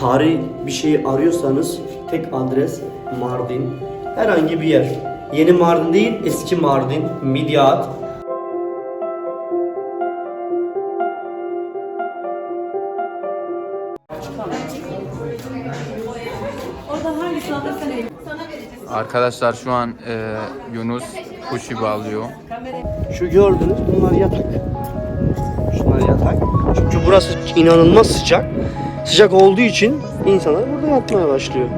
tarih bir şey arıyorsanız tek adres Mardin. Herhangi bir yer. Yeni Mardin değil, eski Mardin, Midyat. Arkadaşlar şu an e, Yunus kuşu bağlıyor. Şu gördüğünüz bunlar yatak. Şunlar yatak. Çünkü burası inanılmaz sıcak. Sıcak olduğu için insanlar burada yatmaya başlıyor.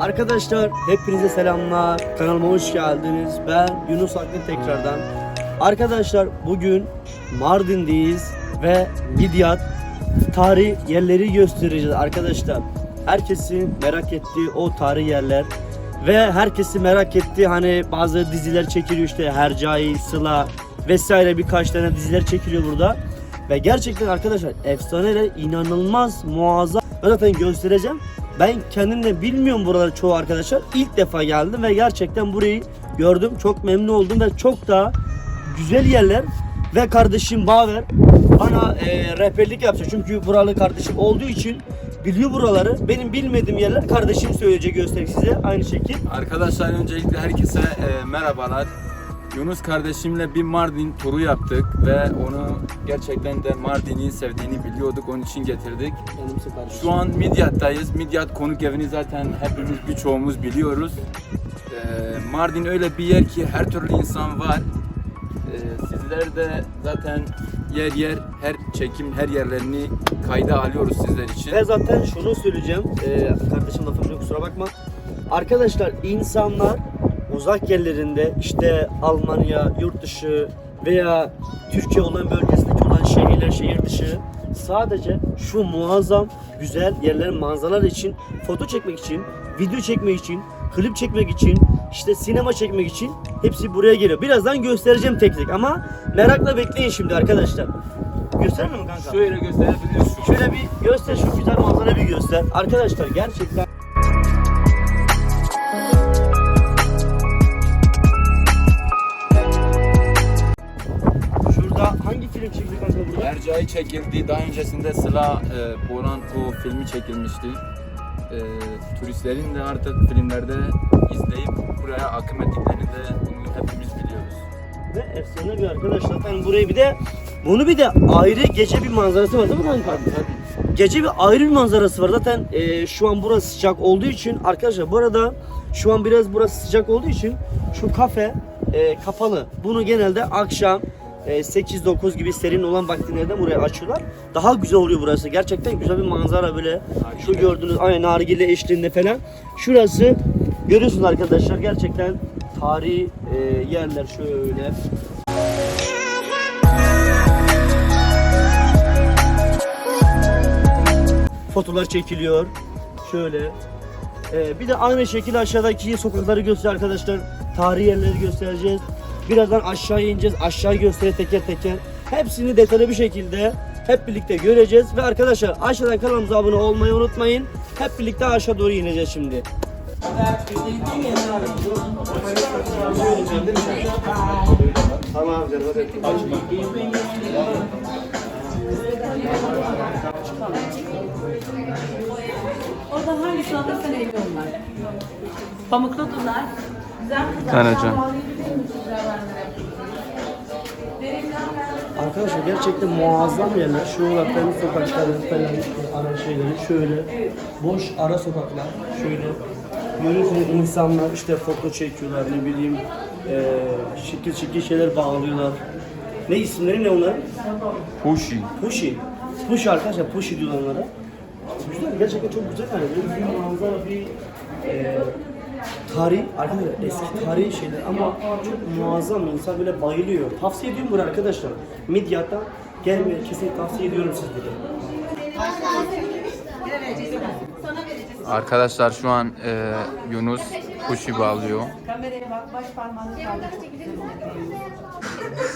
Arkadaşlar hepinize selamlar. Kanalıma hoş geldiniz. Ben Yunus Akgün tekrardan. Arkadaşlar bugün Mardin'deyiz ve Midyat tarih yerleri göstereceğiz arkadaşlar. Herkesin merak ettiği o tarih yerler ve herkesi merak ettiği hani bazı diziler çekiliyor işte Hercai, Sıla vesaire birkaç tane diziler çekiliyor burada. Ve gerçekten arkadaşlar efsane inanılmaz muazzam. Ben zaten göstereceğim. Ben kendim de bilmiyorum buraları çoğu arkadaşlar. İlk defa geldim ve gerçekten burayı gördüm. Çok memnun oldum ve çok daha güzel yerler. Ve kardeşim Baver bana e, rehberlik yapacak. Çünkü buralı kardeşim olduğu için biliyor buraları. Benim bilmediğim yerler kardeşim söyleyecek gösterecek size aynı şekil. Arkadaşlar öncelikle herkese e, merhabalar. Yunus kardeşimle bir Mardin turu yaptık ve onu gerçekten de Mardin'i sevdiğini biliyorduk. Onun için getirdik. Şu an Midyat'tayız. Midyat konuk evini zaten hepimiz birçoğumuz biliyoruz. E, Mardin öyle bir yer ki her türlü insan var. E, sizler de zaten yer yer her çekim her yerlerini kayda alıyoruz sizler için. Ve zaten şunu söyleyeceğim. Ee, kardeşim lafım yok kusura bakma. Arkadaşlar insanlar uzak yerlerinde işte Almanya, yurt dışı veya Türkiye olan bölgesindeki olan şehirler, şehir dışı sadece şu muazzam güzel yerler, manzaralar için, foto çekmek için, video çekmek için, klip çekmek için, işte sinema çekmek için hepsi buraya geliyor. Birazdan göstereceğim tek tek ama merakla bekleyin şimdi arkadaşlar. Gösterelim mi kanka? Şöyle gösterebiliyorsun. Şöyle bir göster şu güzel manzara bir göster. Arkadaşlar gerçekten kanka burada? Ercai çekildi. Daha öncesinde Sıla e, Boran o filmi çekilmişti. E, turistlerin de artık filmlerde izleyip buraya akım ettiklerini de bunu hepimiz biliyoruz. Ve efsane bir arkadaş zaten burayı bir de bunu bir de ayrı gece bir manzarası var değil mi kanka? Gece bir ayrı bir manzarası var. Zaten e, şu an burası sıcak olduğu için arkadaşlar bu arada şu an biraz burası sıcak olduğu için şu kafe e, kapalı. Bunu genelde akşam 8-9 gibi serin olan vaktinlerde buraya açıyorlar. Daha güzel oluyor burası. Gerçekten güzel bir manzara böyle. Şu gördüğünüz aynen nargile eşliğinde falan. Şurası görüyorsunuz arkadaşlar gerçekten tarihi e, yerler şöyle. Fotolar çekiliyor. Şöyle. Ee, bir de aynı şekilde aşağıdaki sokakları göster arkadaşlar. Tarihi yerleri göstereceğiz. Birazdan aşağıya ineceğiz. Aşağı göstereceğiz teker teker. Hepsini detaylı bir şekilde hep birlikte göreceğiz. Ve arkadaşlar aşağıdan kanalımıza abone olmayı unutmayın. Hep birlikte aşağı doğru ineceğiz şimdi. Tamam canım hadi. Orada hangisini alırsan el onlar. Pamuklu dular. Kızlar. Tanıcığım. Arkadaşlar gerçekten muazzam yerler. Şu olarakların sokakları falan ara şeyleri şöyle boş ara sokaklar şöyle görüyorsunuz insanlar işte foto çekiyorlar ne bileyim eee şekil şekil şeyler bağlıyorlar. Ne isimleri ne onların? Huşi. Pushi. Pushi arkadaşlar Pushi diyorlar onlara. Güzel gerçekten çok güzel yani. Bir manzara bir eee tarih arkadaşlar eski tarihi şeyler ama çok muazzam insan böyle bayılıyor. Tavsiye ediyorum bunu arkadaşlar. Midyat'ta gelmeyi kesinlikle tavsiye ediyorum sizlere. Arkadaşlar şu an e, Yunus kuşu bağlıyor. Kameraya bak, baş parmağını.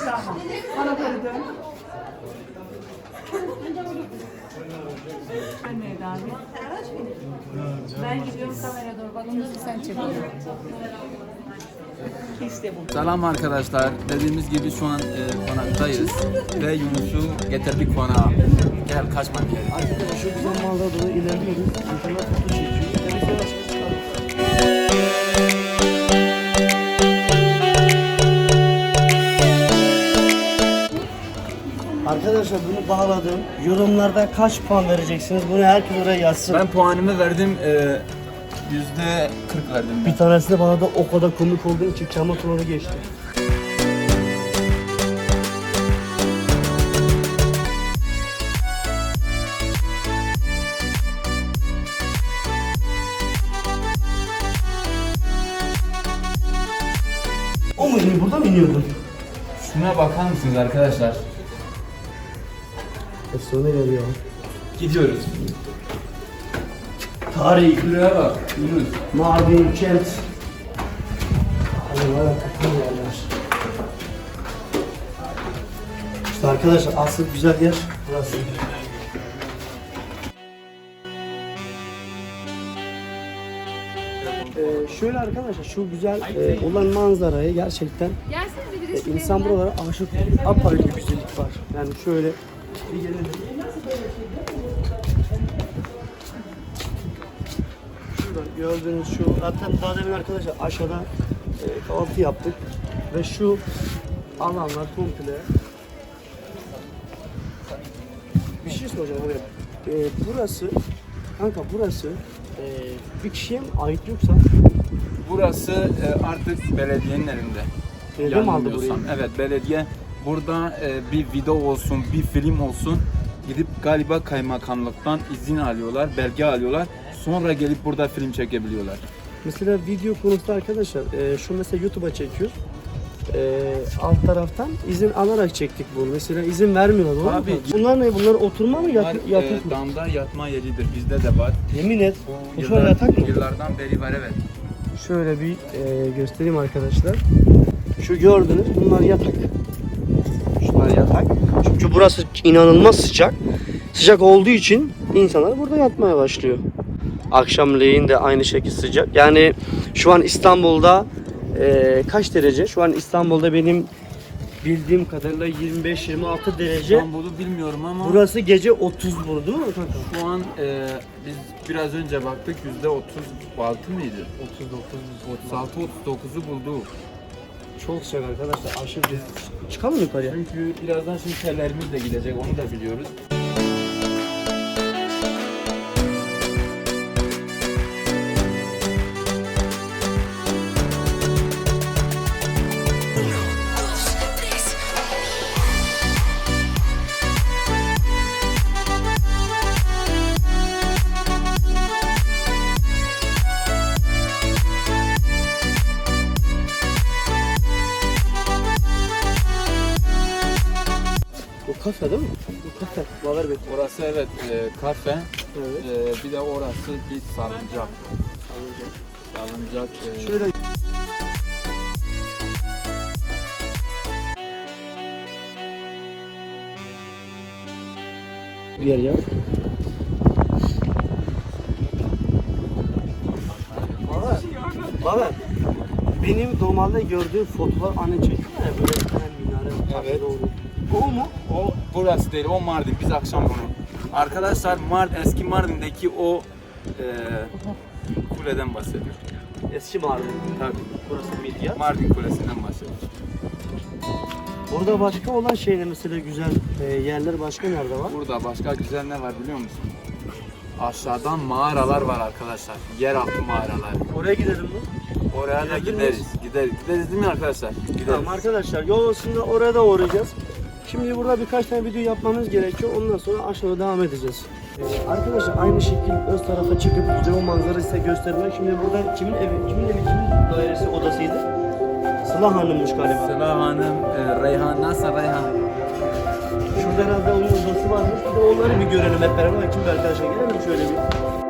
Tamam. Bana doğru dön. Ben gidiyorum kameraya doğru. Bak onu sen çekiyorsun. İşte bu. Selam arkadaşlar. Dediğimiz gibi şu an e, konaktayız ve Yunus'u getirdik konağa. Gel kaçma. Arkadaşlar şu güzel manzara doğru ilerliyoruz. İnsanlar foto Arkadaşlar bunu bağladım. Yorumlarda kaç puan vereceksiniz? Bunu herkes oraya yazsın. Ben puanımı verdim. e, Yüzde 40 verdim ben. Bir tanesinde bana da o kadar komik olduğu için çama suları geçti. O mu iniyor? Burada mı iniyordun? Şuna bakar mısınız arkadaşlar? Efsane geliyor. Gidiyoruz. Tarih, Şuraya bak. Yunus. Mardin, Kent. Bana takım yerler. İşte arkadaşlar asıl güzel yer burası. Ee, şöyle arkadaşlar şu güzel e, olan manzarayı gerçekten e, insan buralara aşık apayrı bir güzellik var. Yani şöyle Şuradan gördüğünüz şu zaten daha demin arkadaşlar aşağıda e, kahvaltı yaptık ve şu alanlar komple bir şey soracağım evet. E, burası kanka burası e, bir kişiye mi ait yoksa Burası e, artık belediyenin elinde. belediye mi aldı burayı? Yanılmıyorsam. Evet belediye burada e, bir video olsun, bir film olsun gidip galiba kaymakamlıktan izin alıyorlar, belge alıyorlar. Sonra gelip burada film çekebiliyorlar. Mesela video konusunda arkadaşlar e, şu mesela YouTube'a çekiyor. E, alt taraftan izin alarak çektik bunu. Mesela izin vermiyorlar. doğru mu Abi, kanka? bunlar ne? Bunlar oturma mı Bunlar yat, e, yatak mı? damda yatma yeridir. Bizde de var. Yemin et. Bu şu an yatak mı? Yıllardan beri var evet. Şöyle bir e, göstereyim arkadaşlar. Şu gördünüz bunlar yatak. Şunlar yatak. Çünkü burası inanılmaz sıcak. Sıcak olduğu için insanlar burada yatmaya başlıyor. Akşamleyin de aynı şekilde sıcak. Yani şu an İstanbul'da e, kaç derece? Şu an İstanbul'da benim bildiğim kadarıyla 25-26 derece. İstanbul'u bilmiyorum ama Burası gece 30 vurdu değil mi kanka? şu an e, biz biraz önce baktık yüzde 36 mıydı? 39. 36 39'u buldu. Çok sıcak arkadaşlar. Aşırı. Çıkalım yukarıya? Çünkü birazdan şimdi tellerimiz de gidecek onu da biliyoruz. Orası evet e, kafe. Evet. E, bir de orası bir salıncak. Salıncak. e, Şöyle bir yer ya. Baba, baba. Benim normalde gördüğüm fotoğraf anne çekiyor ya böyle bir tane minare. Evet. Doğru. O mu? O burası değil, o Mardin. Biz akşam bunu. Arkadaşlar Mard eski Mardin'deki o e, kuleden bahsediyor. Eski Mardin. Tabii. Burası Midyat. Mardin Kulesi'nden bahsediyor. Burada başka olan şeyler mesela güzel e, yerler başka nerede var? Burada başka güzel ne var biliyor musun? Aşağıdan mağaralar var arkadaşlar. Yeraltı mağaralar. Oraya gidelim mi? Oraya da gideriz. Gideriz. Gideriz değil mi arkadaşlar? Gideriz. Tamam arkadaşlar yol üstünde oraya da uğrayacağız. Şimdi burada birkaç tane video yapmamız gerekiyor. Ondan sonra aşağıya devam edeceğiz. Ee, arkadaşlar aynı şekilde öz tarafa çıkıp güzel o manzarayı size göstermek. Şimdi burada kimin evi, kimin evi, kimin dairesi, odasıydı? Sıla Hanım'mış galiba. Sıla Hanım, e, Reyhan, nasıl Reyhan? Şurada herhalde onun odası varmış. Bir de onları bir görelim hep beraber. Kim bir arkadaşlar gelelim şöyle bir.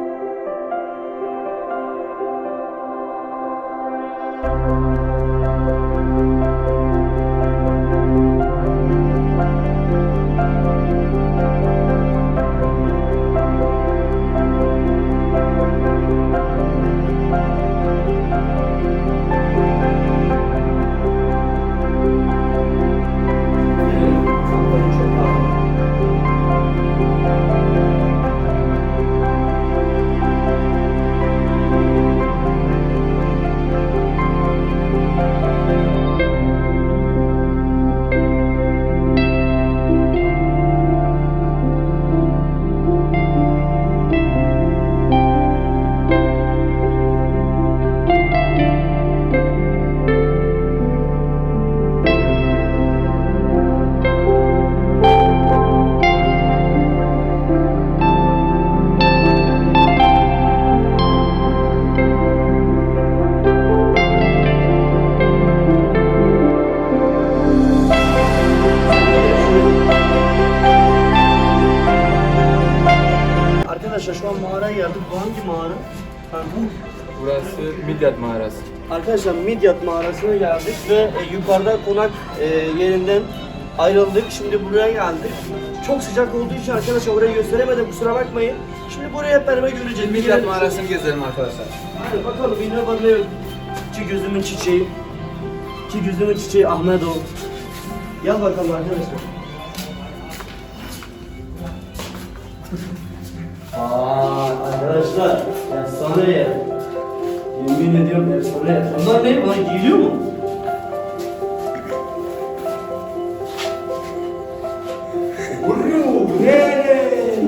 Arkadaşlar Midyat mağarasına geldik ve e, yukarıda konak e, yerinden ayrıldık. Şimdi buraya geldik. Çok sıcak olduğu için arkadaşlar orayı gösteremedim kusura bakmayın. Şimdi burayı hep beraber göreceğiz. Midyat Girelim. mağarasını gezelim arkadaşlar. Hadi bakalım ne var ne yok. Ki gözümün çiçeği. Ki gözümün çiçeği Ahmet o. Gel bakalım arkadaşlar. Aa arkadaşlar efsane yer. Yer. Bunlar ne? Bunlar giyiliyor mu? Vuruyor. Hey!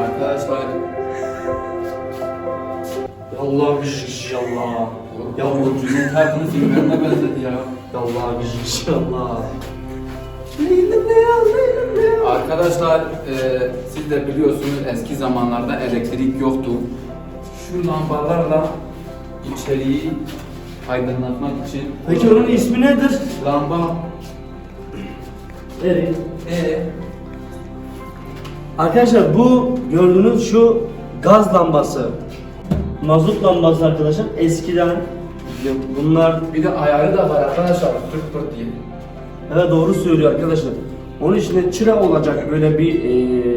Arkadaşlar Allah güç Allah. ya bu Cüneyt Arkın'ın filmlerine benzedi ya. Allah güç Allah. Arkadaşlar e, siz de biliyorsunuz eski zamanlarda elektrik yoktu. Şu lambalarla içeriği aydınlatmak için Peki onun ismi nedir? lamba Eri. e Arkadaşlar bu gördüğünüz şu gaz lambası. Mazot lambası arkadaşlar eskiden bunlar bir de ayarı da var arkadaşlar pırt pırt diye. Evet doğru söylüyor arkadaşlar. Onun içinde çıra olacak böyle bir eee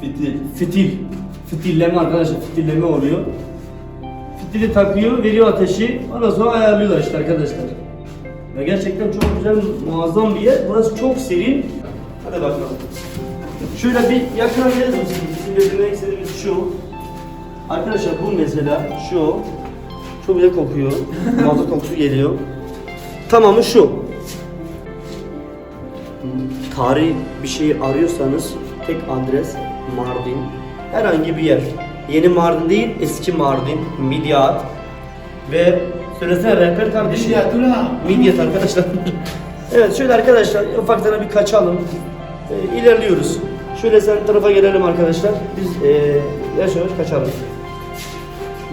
Fitil. fitil. Fitilleme arkadaşlar fitilleme oluyor. Fitili takıyor, veriyor ateşi. Ondan sonra ayarlıyorlar işte arkadaşlar. Ve gerçekten çok güzel, muazzam bir yer. Burası çok serin. Hadi bakalım. Şöyle bir yakına gelir misiniz? Bizim belirlemek istediğimiz şu. Arkadaşlar bu mesela şu. Çok güzel kokuyor. Mazot kokusu geliyor. Tamamı şu. Tarih bir şey arıyorsanız tek adres Mardin. Herhangi bir yer. Yeni Mardin değil, eski Mardin, Midyat ve söylesene rehber kardeşim. Midyat. Midyat arkadaşlar. evet şöyle arkadaşlar ufaktan bir kaçalım. Ee, ilerliyoruz. Şöyle sen tarafa gelelim arkadaşlar. Biz ee, yavaş yavaş kaçalım.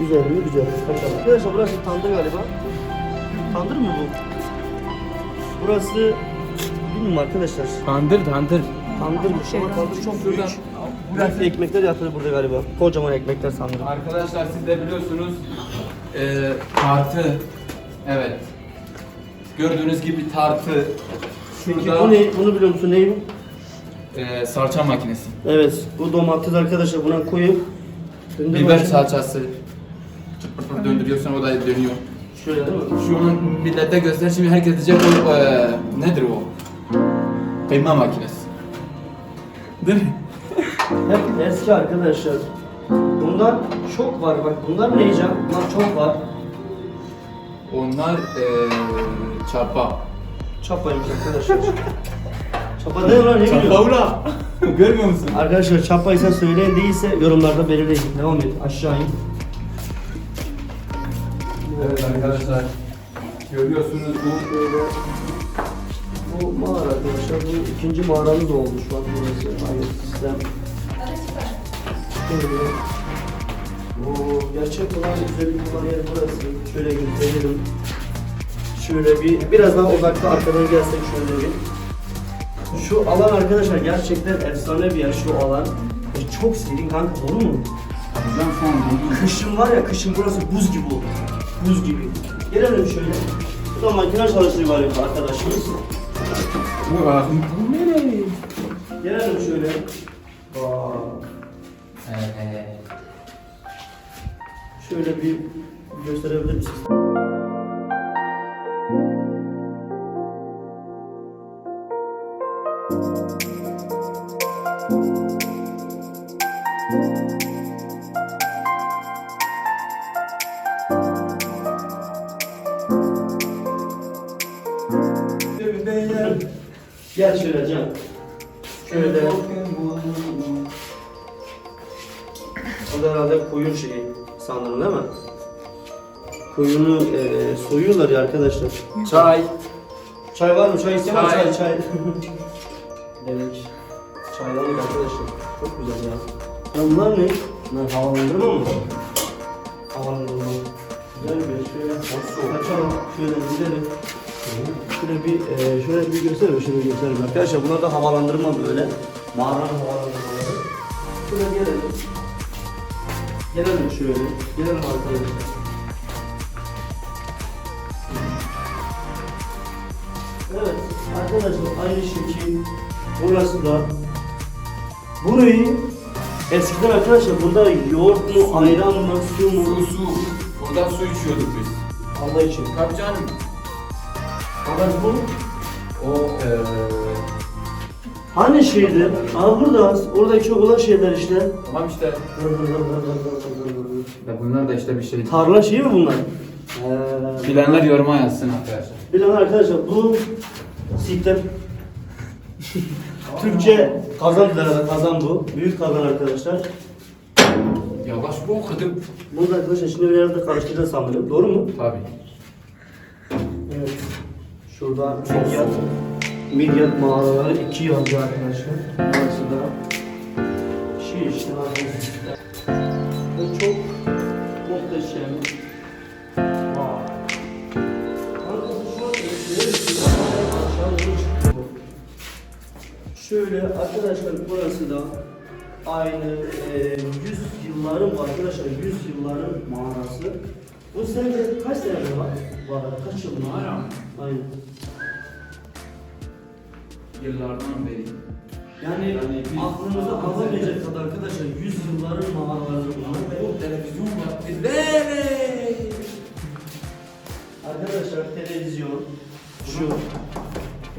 Güzel mi? Güzel. Kaçalım. Arkadaşlar burası tandır galiba. Tandır mı bu? Burası bilmiyorum arkadaşlar. Tandır tandır. Tandırmış ama tandır çok büyük. Burası ekmekler yapılır burada galiba. Kocaman ekmekler sanırım. Arkadaşlar siz de biliyorsunuz e, tartı. Evet. Gördüğünüz gibi tartı. Peki Şurada bu ne? Bunu biliyor musun? Ne bu? e, salça makinesi. Evet. Bu domates arkadaşlar buna koyup döndür Biber bakayım. salçası. Pırt döndürüyorsun o da dönüyor. Şöyle değil mi? Şu an millete göster şimdi herkes diyecek o e, nedir o? Kıyma makinesi. Değil mi? Hep eski arkadaşlar. Bunlar çok var bak. Bunlar ne yiyeceğim? Bunlar çok var. Onlar e, çapa. Çapaymış arkadaşlar. Çapa ne lan ne biliyorsun? ula. Görmüyor musun? Arkadaşlar çapaysa söyleyin değilse yorumlarda belirleyin. Devam et aşağı in. Evet arkadaşlar. Görüyorsunuz bu Böyle bu mağara arkadaşlar bu ikinci mağaramız oldu şu an burası aynı sistem. Şöyle. Oo, gerçek olan güzellik olan yer burası. Şöyle gösterelim. Şöyle bir biraz daha uzakta arkadan gelsek şöyle bir. Şu alan arkadaşlar gerçekten efsane bir yer şu alan. E, çok serin kanka doğru mu? Ben şu an dondum. Kışın var ya kışın burası buz gibi olur. Buz gibi. Gelelim şöyle. Bu da makine çalıştırıyor arkadaşımız. Bu ağzım. Bu nereye? Gelelim şöyle. Aa, Evet. şöyle bir gösterebilir misiniz? Gel şöyle Can. Şöyle. O da herhalde koyun şeyi sanırım değil mi? Koyunu eee soyuyorlar ya arkadaşlar. Çay. Çay var mı? Çay var mı? Çay. Çay, çay. evet. Çaylandık arkadaşlar. Çok güzel ya. Ya bunlar ne? Bunlar havalandırma mı? Havalandırma. Gel bir şöyle kaçalım. Şöyle gidelim. Şöyle bir e, şöyle bir göster şöyle göster arkadaşlar. Bunlar da havalandırma böyle. Mağaranın havalandırmaları. Şöyle gelelim. Gelelim şöyle. Gelelim arkadaşlar. Evet arkadaşlar aynı şekil burası da burayı eskiden arkadaşlar burada yoğurt mu ayran mı su mu Su su. Buradan su içiyorduk biz. Allah için. Tabii canım. Fakat bu O eee hani şeydi? Aa burada oradaki olan şeyler işte. tamam işte. Ya bunlar da işte bir şey. Tarla şeyi mi bunlar? Ee, Bilenler yoruma yazsın arkadaşlar. Bilen arkadaşlar bu siktir. Türkçe kazan derler kazan bu. Büyük kazan arkadaşlar. Yavaş bu okudum. Bunu da arkadaşlar şimdi bir yerde karıştıracağız sanırım. Doğru mu? Tabii. Şurada midyat, midyat mağaraları iki yazıyor arkadaşlar. Burası da şey işte arkadaşlar. Bu çok muhteşem. Şöyle arkadaşlar burası da aynı e, 100 yılların arkadaşlar 100 yılların mağarası. Bu sence kaç sene var? Var kaç yıl Mağara? Aynen. Yıllardan beri. Yani, Yani aklınıza alamayacak kadar arkadaşlar 100 yılların mağaraları bunlar. O televizyon var. Evet. Arkadaşlar televizyon şu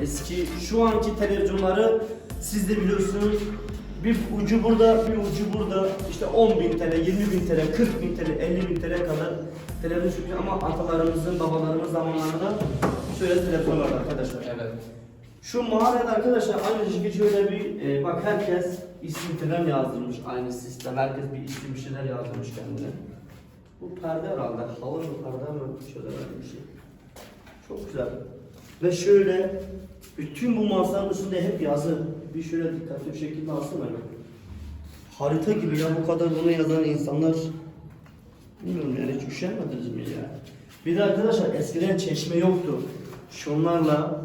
eski şu anki televizyonları siz de biliyorsunuz bir ucu burada bir ucu burada işte 10 bin TL, 20 bin TL, 40 bin TL, 50 bin TL kadar televizyon çıkıyor ama atalarımızın babalarımız zamanlarında şöyle televizyon vardı arkadaşlar. Evet. Şu mağarada arkadaşlar aynı şöyle bir e, bak herkes isim falan yazdırmış aynı sistem. Herkes bir isim bir şeyler yazdırmış kendine. Bu perde herhalde. Halı mı perde mi? Şöyle bir şey. Çok güzel. Ve şöyle bütün bu masanın üstünde hep yazı. Bir şöyle dikkatli bir şekilde alsana. Harita gibi ya bu kadar bunu yazan insanlar bilmiyorum yani hiç üşenmediniz mi ya? Bir de arkadaşlar eskiden çeşme yoktu. Şunlarla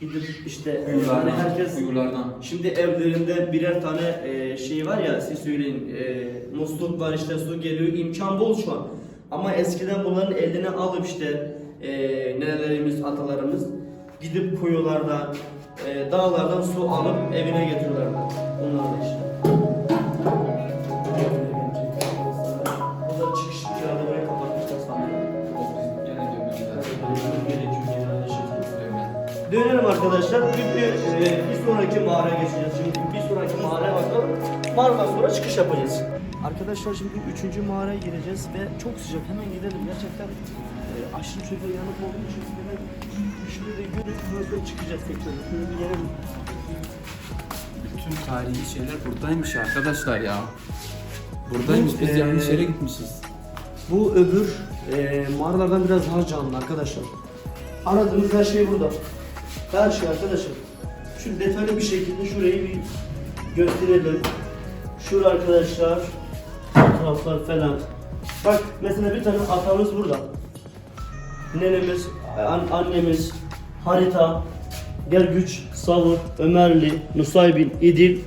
gidip işte e, Kuyulardan. herkes Kuyulardan. Şimdi evlerinde birer tane e, şey var ya siz söyleyin e, musluk var işte su geliyor imkan bol şu an. Ama eskiden bunların eline alıp işte e, nenelerimiz atalarımız gidip kuyulardan e, dağlardan su alıp evine getiriyorlardı. Onlar da işte. Dönelim arkadaşlar. Bir, bir, e, bir sonraki mağaraya geçeceğiz. Şimdi bir sonraki mağaraya bakalım. Mağaradan sonra çıkış yapacağız. Arkadaşlar şimdi üçüncü mağaraya gireceğiz ve çok sıcak. Hemen gidelim. Gerçekten e, aşırı şöyle yanık olduğu için hemen de görüp böyle çıkacağız tekrar. Şöyle bir yere Bütün tarihi şeyler buradaymış arkadaşlar ya. Buradaymış biz Bu, yanlış eee, yere gitmişiz. Bu öbür e, mağaralardan biraz daha canlı arkadaşlar. Aradığımız her şey burada. Her şey arkadaşlar. Şu detaylı bir şekilde şurayı bir gösterelim. Şura arkadaşlar. Taraflar falan. Bak mesela bir tane atamız burada. Nenemiz, an- annemiz, harita, Gergüç, Savur, Ömerli, Nusaybin, İdil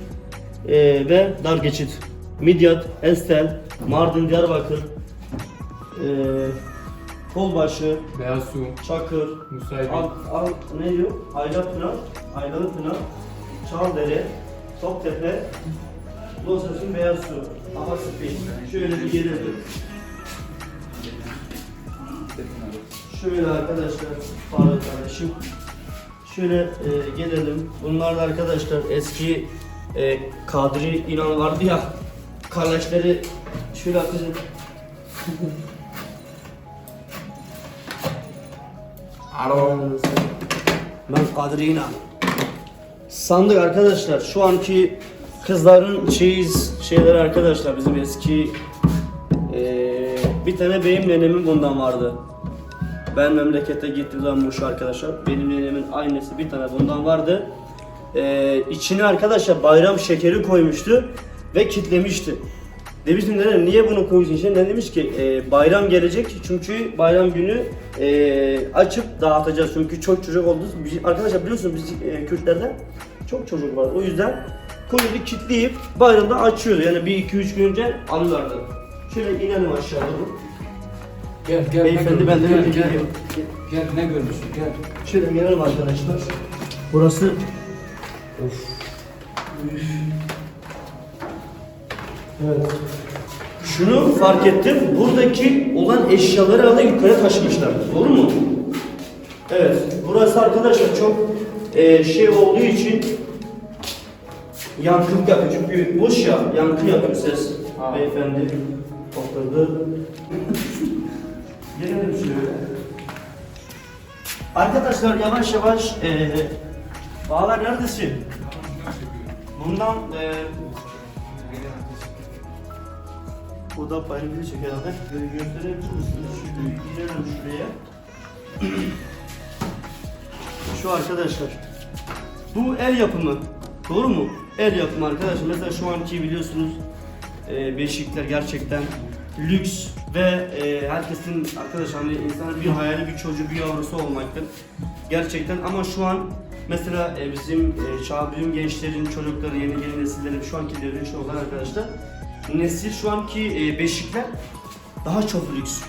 e, ve Dar Geçit. Midyat, Estel, Mardin, Diyarbakır, e, Kolbaşı, Beyaz su, Çakır, Musaybin. Al, al, ne diyor? Aylatpınar, Aylalıpınar, Çaldere, Toptepe, Losas'ın Beyaz Su, Amasıpi. Şöyle bir yere dur. Şöyle arkadaşlar, pardon kardeşim. Şöyle e, gelelim. Bunlar da arkadaşlar eski e, Kadri İnan vardı ya. Kardeşleri şöyle arkadaşlar. Alo. Ben Kadri İnan. Sandık arkadaşlar şu anki kızların çeyiz şeyleri arkadaşlar bizim eski eee, bir tane benim nenemin bundan vardı. Ben memlekete gittiğim zaman bu şu arkadaşlar benim nenemin aynısı bir tane bundan vardı. Eee içine arkadaşlar bayram şekeri koymuştu ve kitlemişti. Demiştim dedim niye bunu koyuyorsun içine? Ben demiş ki e, bayram gelecek çünkü bayram günü e, açıp dağıtacağız çünkü çok çocuk oldu. Arkadaşlar biliyorsunuz biz e, Kürtlerde çok çocuk var. O yüzden koyuyorduk kilitleyip bayramda açıyordu. Yani 1-2-3 gün önce alıyorlardı. Şöyle inelim aşağı doğru. Gel gel. Beyefendi benden önce geliyor. Gel ne görmüşsün gel. Şöyle gelelim arkadaşlar. Burası Of. Evet. Şunu fark ettim. Buradaki olan eşyaları alıp yukarı taşımışlar. Doğru mu? Evet. Burası arkadaşlar çok e, şey olduğu için yankılık yapıyor. Çünkü boş ya, yankı yapıyor ses. Ha. Beyefendi oturdu. Gelelim şöyle. Arkadaşlar yavaş yavaş e, Bağlar neredesin? Bundan e, o da payını bir çeker herhalde. Böyle gösterebilir misiniz? Şöyle girelim şuraya. Şu arkadaşlar. Bu el yapımı. Doğru mu? El yapımı arkadaşlar. Mesela şu anki biliyorsunuz e, beşikler gerçekten lüks ve e, herkesin arkadaşlar hani insanın bir hayali bir çocuğu bir yavrusu olmaktır. Gerçekten ama şu an mesela e, bizim e, çağ bizim gençlerin çocukları yeni yeni nesillerin şu anki devrin olan arkadaşlar nesil şu anki e, beşikler daha çok lüks.